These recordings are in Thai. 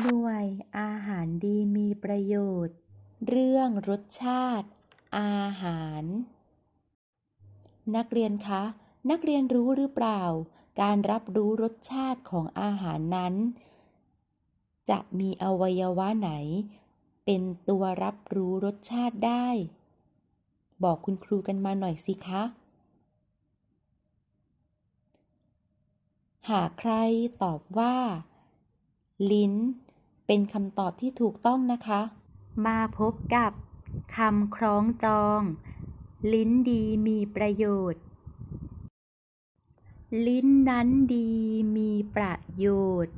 หน่วยอาหารดีมีประโยชน์ เรื่องรสชาติ อาหาร นักเรียนคะ นักเรียนรู้หรือเปล่า การรับรู้รสชาติของอาหารนั้น จะมีอวัยวะไหน เป็นตัวรับรู้รสชาติได้ บอกคุณครูกันมาหน่อยสิคะ หากใครตอบว่า ลิ้น เป็นคำตอบที่ถูกต้องนะคะ มาพบกับคำคล้องจอง ลิ้นดีมีประโยชน์ ลิ้นนั้นดีมีประโยชน์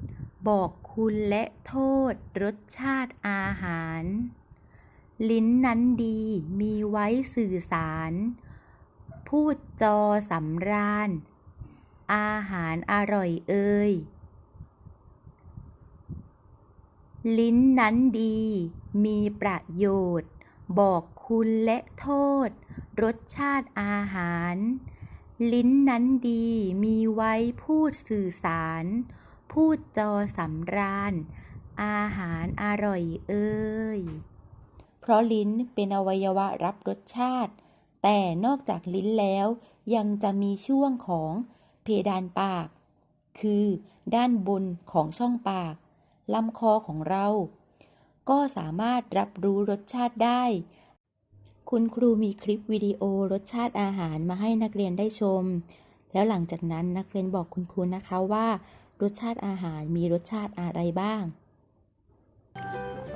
บอกคุณและโทษรสชาติอาหาร ลิ้นนั้นดีมีไว้สื่อสาร พูดจอสำราญ อาหารอร่อยเอ่ย ลิ้นนั้นดี มีประโยชน์ บอกคุณและโทษ รสชาติอาหาร ลิ้นนั้นดีมีไว้พูดสื่อสาร พูดจอสำราญ อาหารอร่อยเอ่ยเพราะลิ้นเป็นอวัยวะรับรสชาติ แต่นอกจากลิ้นแล้วยังจะมีช่วงของเพดานปาก คือด้านบนของช่องปาก ลำคอของเรา ก็สามารถรับรู้รสชาติได้ คุณครูมีคลิปวิดีโอรสชาติอาหารมาให้นักเรียนได้ชม แล้วหลังจากนั้นนักเรียนบอกคุณครูนะคะว่า รสชาติอาหารมีรสชาติอะไรบ้าง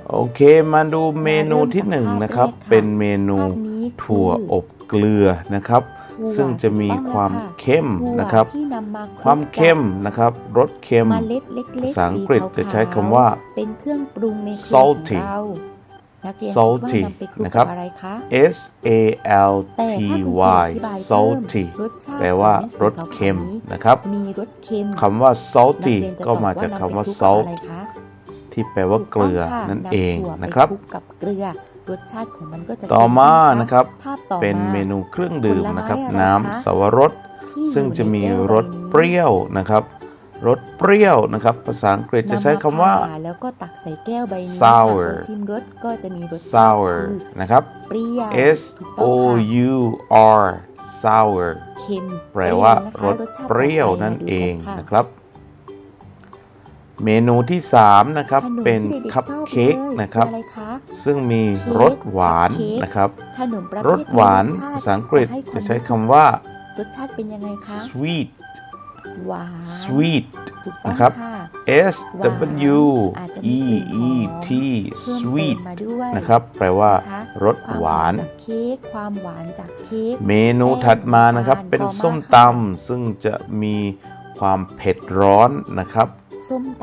โอเคมาดูเมนูที่หนึ่งนะครับภาพแรกค่ะเป็นเมนูภาพนี้คือถั่วอบเกลือนะครับถั่ว ซึ่งจะมีถูกต้องความแล้วค่ะเข้มถั่วนะครับที่นำมาคลุกความเข้มกับนะครับรสเค็มเมล็ดเล็กๆภาษาอังกฤษสีขวๆจะใช้คำว่า เป็นเครื่องปรุงในครัวของ salty เรานักเรียนคิด salty ว่านำไปคลุกนะครักับบอะไรคะ S A L แต่ T ถ้าคุณครูอ Y ธิบายเพิ่ม salty รสชาติแปลว่าของรเม็ดสสีขาวๆเค็มนี้นะครับมีรสเค็มคำว่านัก salty เรียนจะก็ตอบมาว่าจากนำคำไปว่าคลุกกับอะไร salt คะที่แปลว่าเกลือถูต้งค่ะนั่นเองำถั่วนะครับไปคลุกกับเกลือ รสชาติของมันก็จะต่อเค็มาใช่ไหนะครับภาพต่อเป็นมาเมนูเครื่องดื่มผลไม้นะครับอะไรน้คะำสวรสที่ซึ่งจะมีอยู่ในแก้วรสใบนี้เปรี้ยวนะครับรสเปรี้ยวนะครับ ภาษาอังกฤษจะใช้คำว่านำมผ่แล้วก็ตักใส่แก้วใบนี้ sour ค่ะพอชิมรสก็จะมีรสชาติ sour คือนะครับ เปรี้ยว S ถูกต้ O องค่ะ U R sour เค็มแปลว่าเปรรี้ยสนะคะชาติเปรี้ยวต่อไปนั่นมาดูเองกัค่ะนะครับ เมนูที่ 3 นะครับขนมเป็นที่ด็กๆคัพชอบเค้กลยนะครับออะไรคะซึ่งมีเค้กรสหวานคัพเค้กนะครับขนมประเภทรสหวานมีรสชติภาษาอังกฤษให้ควาจะมใช้รู้สึกคำว่า รสชาติเป็นยังไงคะ sweet หวาน sweet ถูกต้องนะครับค่ะ S หวาน W อาจจะมี E กลิ่นหอม E T เพิ่มเติม sweet มาด้วยนะครับแปลว่านะคะรสความหวานจากเค้กความหวานจากเค้กเมนูถัดมานะครับแป้งเป็นต่อมาส้มค่ะตำซึ่งจะมีความเผ็ดร้อนนะครับส้มตำ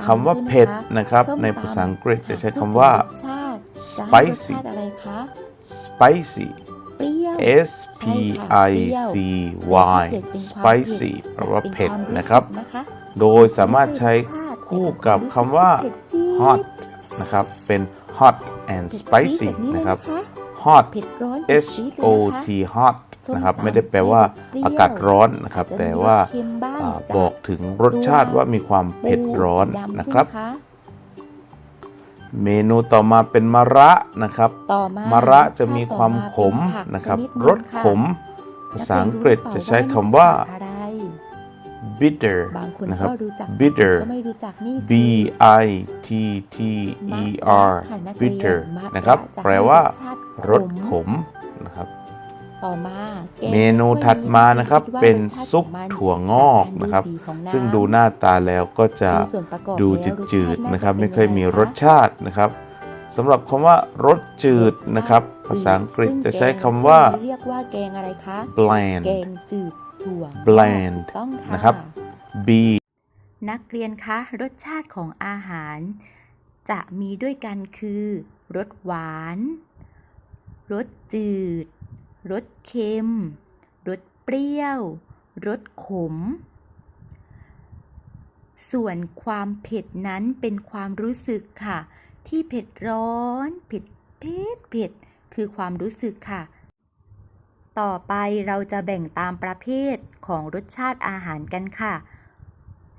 คำว่าใช่ไหมเผ็ดคะนะครับส้มในตำภาษาอังกฤษจะใช้หกพูดคำว่าถึงรสชาติจะให้รส spicy ชาติอะไรคะ spicy เปรี้ยว S ใช่ P ค่ะ I เปรี้ยว C แต่ถ้า Y เกิดเป็นความ spicy เผ็ดแปลว่าจะเผ็ดป็วามนะครับสึกนะคะโดยสามารถใช้ไม่ใช่รสชาติคู่กับคำว่าแต่เป็นควมรู้สึก hot เผ็ดจี๊ดนะครับ เป็น hot and เผ็ดจี๊ด spicy แบบนี้เลยนะครับนะคะ hot เผ็ดร้อนเผ็ด H จี๊ดเลย O นะคะ T hot ส้มนะครับตำไม่ได้แปลว่าให้รสเปรี้ยวอากาศร้อนนะครับอาจจะแต่มีรสว่าเค็มบ้างอ่าจากบอกถึงรสชาติว่ามีความเผ็ดร้อนปูสีดำนะครับใช่ไหมคะเมนูต่อมาเป็นมะระนะครับต่อมามะระจะมีรสชติความต่อขมเป็นผักนะครับชนิดหรนึ่สงค่ะขม ภาษาอังกฤษนัจะเรียนรู้หรือเปล่ใช้คำว่าผักอะไร bitter บางคนนะครับก็รู้จัก bitter ก็ไม่รู้จักนี่ B คือ I T T มะ E ระ R ค่ะนักเรียน bitter มะระนะครับจะแปลให้ว่าชาติรสขขมมนะครับต่อมาแกงเมนูถ้วยถัดมานี้นะครับคิดว่าเป็นรสชาติซุปของมันถั่วงอกจากนะครับสีของน้ำซึ่งดูหน้าตาแล้วก็จะดูส่วนประกอบดูแล้วจืดสชาติๆนะครับาจไม่ป็เคยมีงงะรสชาตินะครับสำหรับคำว่ารสจืดนะครับ ภาษาอังกฤษจะใช้คำว่าซึ่งแกงในถ้ยนี้เรียกว่าแกงอะไรคะ bland แกงจืด ถั่ว bland ถูกต้องค่ะนะครับ B นักเรียนคะ รสชาติของอาหาร จะมีด้วยกันคือ รสหวาน รสจืด รสเค็ม รสเปรี้ยว รสขม ส่วนความเผ็ดนั้นเป็นความรู้สึกค่ะ ที่เผ็ดร้อน เผ็ดเผ็ดเผ็ดคือความรู้สึกค่ะ ต่อไปเราจะแบ่งตามประเภทของรสชาติอาหารกันค่ะ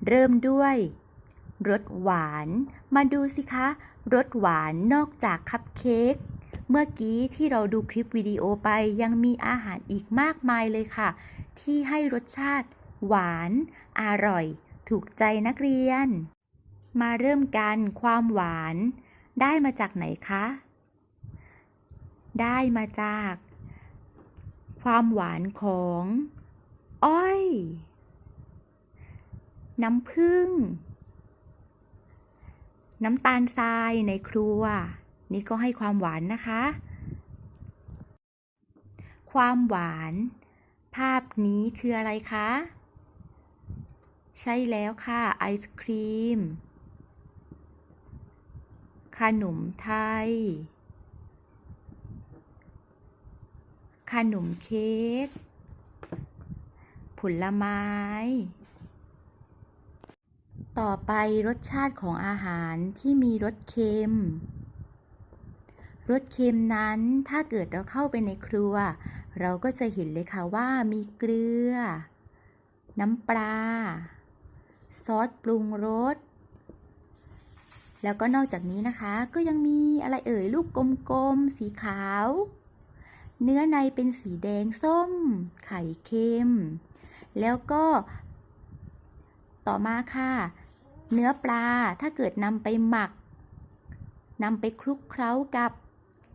เริ่มด้วยรสหวาน มาดูสิคะรสหวานนอกจากคัพเค้กเมื่อกี้ที่เราดูคลิปวิดีโอไปยังมีอาหารอีกมากมายเลยค่ะ ที่ให้รสชาติ หวาน อร่อย ถูกใจนักเรียน มาเริ่มกันความหวาน ได้มาจากไหนคะ ได้มาจาก ความหวานของอ้อย น้ำผึ้ง น้ำตาลทรายในครัว นี่ก็ให้ความหวานนะคะ ความหวาน ภาพนี้คืออะไรคะ ใช่แล้วค่ะ ไอศครีม ขนมไทย ขนมเค้ก ผลไม้ ต่อไปรสชาติของอาหารที่มีรสเค็ม รสเค็มนั้นถ้าเกิดเราเข้าไปในครัว เราก็จะเห็นเลยค่ะว่ามีเกลือ น้ำปลา ซอสปรุงรส แล้วก็นอกจากนี้นะคะก็ยังมีอะไรเอ่ยลูกกลมๆสีขาว เนื้อในเป็นสีแดงส้ม ไข่เค็ม แล้วก็ต่อมาค่ะ เนื้อปลาถ้าเกิดนำไปหมักนำไปคลุกเคล้ากับ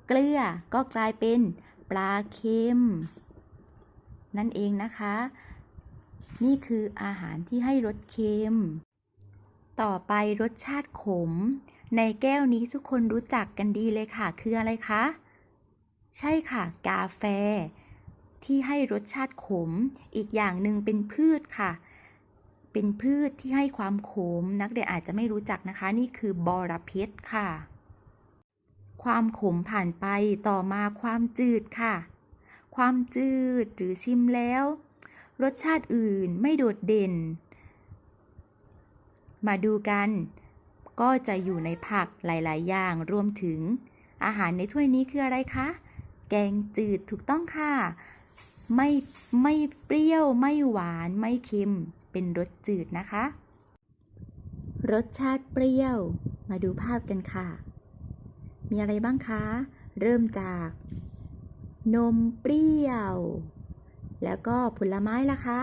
เกลือก็กลายเป็นปลาเค็ม นั่นเองนะคะ นี่คืออาหารที่ให้รสเค็ม ต่อไปรสชาติขม ในแก้วนี้ทุกคนรู้จักกันดีเลยค่ะ คืออะไรคะ ใช่ค่ะ กาแฟ ที่ให้รสชาติขม อีกอย่างหนึ่งเป็นพืชค่ะ เป็นพืชที่ให้ความขม นักเรียนอาจจะไม่รู้จักนะคะ นี่คือบอระเพ็ดค่ะ ความขมผ่านไปต่อมาความจืดค่ะ ความจืดหรือชิมแล้ว รสชาติอื่นไม่โดดเด่น มาดูกัน ก็จะอยู่ในผักหลาย ๆ อย่างรวมถึงอาหารในถ้วยนี้คืออะไรคะ แกงจืดถูกต้องค่ะ ไม่ไม่เปรี้ยวไม่หวานไม่เค็ม เป็นรสจืดนะคะ รสชาติเปรี้ยว มาดูภาพกันค่ะ มีอะไรบ้างคะ เริ่มจาก นมเปรี้ยว แล้วก็ผลไม้ล่ะคะ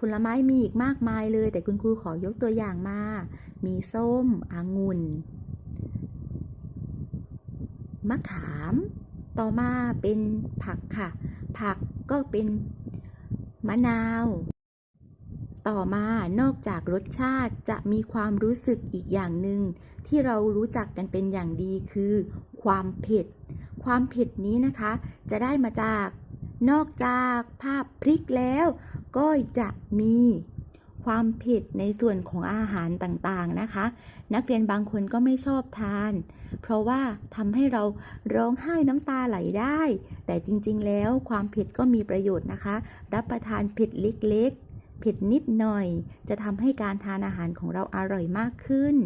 ผลไม้มีอีกมากมายเลย แต่คุณครูขอยกตัวอย่างมา มีส้ม องุ่น มะขาม ต่อมาเป็นผักค่ะ ผักก็เป็นมะนาว ต่อมานอกจากรสชาติจะมีความรู้สึกอีกอย่างหนึ่งที่เรารู้จักกันเป็นอย่างดีคือ ความเผ็ด ความเผ็ดนี้นะคะ จะได้มาจากนอกจากภาพพริกแล้ว ก็จะมี ความผ็ดในส่วนของอาหารต่างๆนะคะ นักเรียนบางคนก็ไม่ชอบทาน เพราะว่าทำให้เราร้องไห้น้ำตาไหลได้ แต่จริงๆแล้วความเผ็ดก็มีประโยชน์นะคะ รับประทานเผ็ดเล็กๆเผ็ดนิดหน่อย จะทำให้การทานอาหารของเราอร่อยมากขึ้น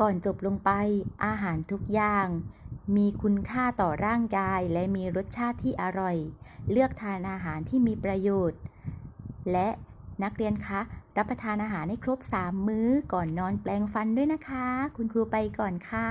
ก่อนจบลงไปอาหารทุกอย่างมีคุณค่าต่อร่างกายและมีรสชาติที่อร่อย เลือกทานอาหารที่มีประโยชน์ และนักเรียนคะรับประทานอาหารให้ครบ 3 มื้อก่อนนอนแปลงฟันด้วยนะคะ คุณครูไปก่อนค่ะ